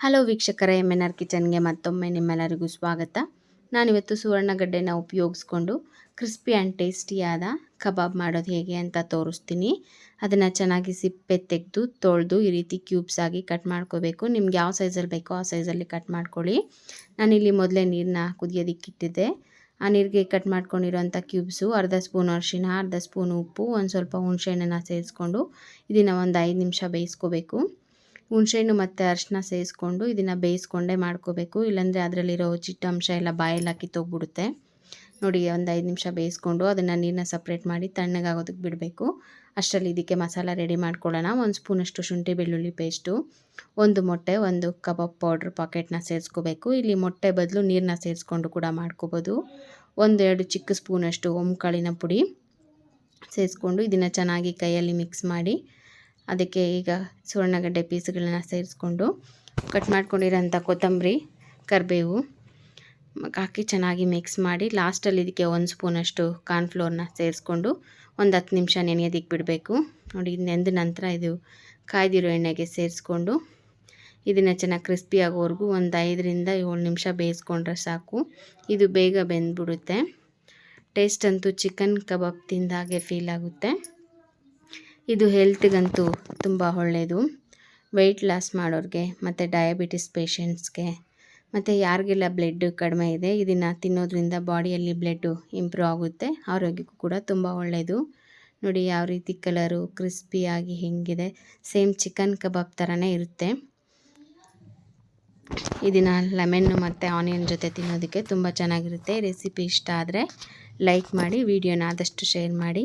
Hello ವೀಕ್ಷಕರ M N R ಕಿಚನ್ಗೆ ಮತ್ತೊಮ್ಮೆ ನಿಮ್ಮೆಲ್ಲರಿಗೂ ಸ್ವಾಗತ. ನಾನಿವತ್ತು ಸುವರ್ಣಗಡ್ಡೆನ ಉಪಯೋಗಿಸ್ಕೊಂಡು ಕ್ರಿಸ್ಪಿ ಆ್ಯಂಡ್ ಟೇಸ್ಟಿಯಾದ ಕಬಾಬ್ ಮಾಡೋದು ಹೇಗೆ ಅಂತ ತೋರಿಸ್ತೀನಿ. ಅದನ್ನು ಚೆನ್ನಾಗಿ ಸಿಪ್ಪೆ ತೆಗೆದು, ತೊಳೆದು ಈ ರೀತಿ ಕ್ಯೂಬ್ಸ್ ಆಗಿ ಕಟ್ ಮಾಡ್ಕೋಬೇಕು. ನಿಮ್ಗೆ ಯಾವ ಸೈಜಲ್ಲಿ ಬೇಕೋ ಆ ಸೈಜಲ್ಲಿ ಕಟ್ ಮಾಡ್ಕೊಳ್ಳಿ. ನಾನಿಲ್ಲಿ ಮೊದಲೇ ನೀರನ್ನ ಕುದಿಯೋದಿಕ್ಕಿಟ್ಟಿದ್ದೆ. ಆ ನೀರಿಗೆ ಕಟ್ ಮಾಡ್ಕೊಂಡಿರೋಂಥ ಕ್ಯೂಬ್ಸು, ಅರ್ಧ ಸ್ಪೂನ್ ಅರಿಶಿನ ಅರ್ಧ ಸ್ಪೂನ್ ಉಪ್ಪು, ಒಂದು ಸ್ವಲ್ಪ ಹುಣಸೆಹಣ್ಣನ್ನು ಸೇರಿಸ್ಕೊಂಡು ಇದನ್ನು ಒಂದು ಐದು ನಿಮಿಷ ಬೇಯಿಸ್ಕೋಬೇಕು. ಹುಣಸೆಹಣ್ಣು ಮತ್ತು ಅರಿಶಿನ ಸೇರಿಸ್ಕೊಂಡು ಇದನ್ನು ಬೇಯಿಸ್ಕೊಂಡೇ ಮಾಡ್ಕೋಬೇಕು. ಇಲ್ಲಾಂದರೆ ಅದರಲ್ಲಿರೋ ಚಿಟ್ಟಂಶ ಎಲ್ಲ ಬಾಯಲ್ಲಿ ಹಾಕಿ ತೊಗ್ಬಿಡುತ್ತೆ. ನೋಡಿ, ಒಂದು ಐದು ನಿಮಿಷ ಬೇಯಿಸ್ಕೊಂಡು ಅದನ್ನು ನೀರನ್ನ ಸಪ್ರೇಟ್ ಮಾಡಿ ತಣ್ಣಗಾಗೋದಕ್ಕೆ ಬಿಡಬೇಕು. ಅಷ್ಟರಲ್ಲಿ ಇದಕ್ಕೆ ಮಸಾಲ ರೆಡಿ ಮಾಡ್ಕೊಳ್ಳೋಣ. ಒಂದು ಸ್ಪೂನಷ್ಟು ಶುಂಠಿ ಬೆಳ್ಳುಳ್ಳಿ ಪೇಸ್ಟು ಒಂದು ಮೊಟ್ಟೆ, ಒಂದು ಕಬಾಬ್ ಪೌಡ್ರ್ ಪಾಕೆಟ್ನ ಸೇರಿಸ್ಕೋಬೇಕು. ಇಲ್ಲಿ ಮೊಟ್ಟೆ ಬದಲು ನೀರನ್ನ ಸೇರಿಸ್ಕೊಂಡು ಕೂಡ ಮಾಡ್ಕೋಬೋದು. ಒಂದೆರಡು ಚಿಕ್ಕ ಸ್ಪೂನಷ್ಟು ಒಮ್ಕಾಳಿನ ಪುಡಿ ಸೇರಿಸ್ಕೊಂಡು ಇದನ್ನು ಚೆನ್ನಾಗಿ ಕೈಯಲ್ಲಿ ಮಿಕ್ಸ್ ಮಾಡಿ ಅದಕ್ಕೆ ಈಗ ಸುವರ್ಣಗಡ್ಡೆ ಪೀಸ್ಗಳನ್ನ ಸೇರಿಸ್ಕೊಂಡು ಕಟ್ ಮಾಡ್ಕೊಂಡಿರೋಂಥ ಕೊತ್ತಂಬರಿ, ಕರಿಬೇವು ಹಾಕಿ ಚೆನ್ನಾಗಿ ಮಿಕ್ಸ್ ಮಾಡಿ ಲಾಸ್ಟಲ್ಲಿ ಇದಕ್ಕೆ ಒಂದು ಸ್ಪೂನಷ್ಟು ಕಾರ್ನ್ಫ್ಲೋರ್ನ ಸೇರಿಸ್ಕೊಂಡು ಒಂದು ಹತ್ತು ನಿಮಿಷ ನೆನೆಯೋದಕ್ಕೆ ಬಿಡಬೇಕು. ನೋಡಿ, ನೆಂದ ನಂತರ ಇದು ಕಾಯ್ದಿರೋ ಎಣ್ಣೆಗೆ ಸೇರಿಸ್ಕೊಂಡು ಇದನ್ನು ಚೆನ್ನಾಗಿ ಕ್ರಿಸ್ಪಿ ಆಗೋವರೆಗೂ ಒಂದು ಐದರಿಂದ ಏಳು ನಿಮಿಷ ಬೇಯಿಸ್ಕೊಂಡ್ರೆ ಸಾಕು. ಇದು ಬೇಗ ಬೆಂದ್ಬಿಡುತ್ತೆ. ಟೇಸ್ಟ್ ಅಂತೂ ಚಿಕನ್ ಕಬಾಬ್ ತಿಂದಾಗೆ ಫೀಲ್ ಆಗುತ್ತೆ. ಇದು ಹೆಲ್ತ್ಗಂತೂ ತುಂಬ ಒಳ್ಳೆಯದು ವೆಯ್ಟ್ ಲಾಸ್ ಮಾಡೋರಿಗೆ ಮತ್ತು ಡಯಾಬಿಟಿಸ್ ಪೇಷಂಟ್ಸ್ಗೆ ಮತ್ತು ಯಾರಿಗೆಲ್ಲ ಬ್ಲಡ್ ಕಡಿಮೆ ಇದೆ, ಇದನ್ನು ತಿನ್ನೋದ್ರಿಂದ ಬಾಡಿಯಲ್ಲಿ ಬ್ಲಡ್ಡು ಇಂಪ್ರೂವ್ ಆಗುತ್ತೆ. ಆರೋಗ್ಯಕ್ಕೂ ಕೂಡ ತುಂಬ ಒಳ್ಳೆಯದು ನೋಡಿ ಯಾವ ರೀತಿ ಕಲರು ಕ್ರಿಸ್ಪಿಯಾಗಿ ಹೆಂಗಿದೆ. ಸೇಮ್ ಚಿಕನ್ ಕಬಾಬ್ ಥರನೇ ಇರುತ್ತೆ. ಇದನ್ನು ಲೆಮೆನ್ನು ಮತ್ತು ಆನಿಯನ್ ಜೊತೆ ತಿನ್ನೋದಕ್ಕೆ ತುಂಬ ಚೆನ್ನಾಗಿರುತ್ತೆ. ರೆಸಿಪಿ ಇಷ್ಟ ಆದರೆ ಲೈಕ್ ಮಾಡಿ, ವಿಡಿಯೋನ ಆದಷ್ಟು ಶೇರ್ ಮಾಡಿ.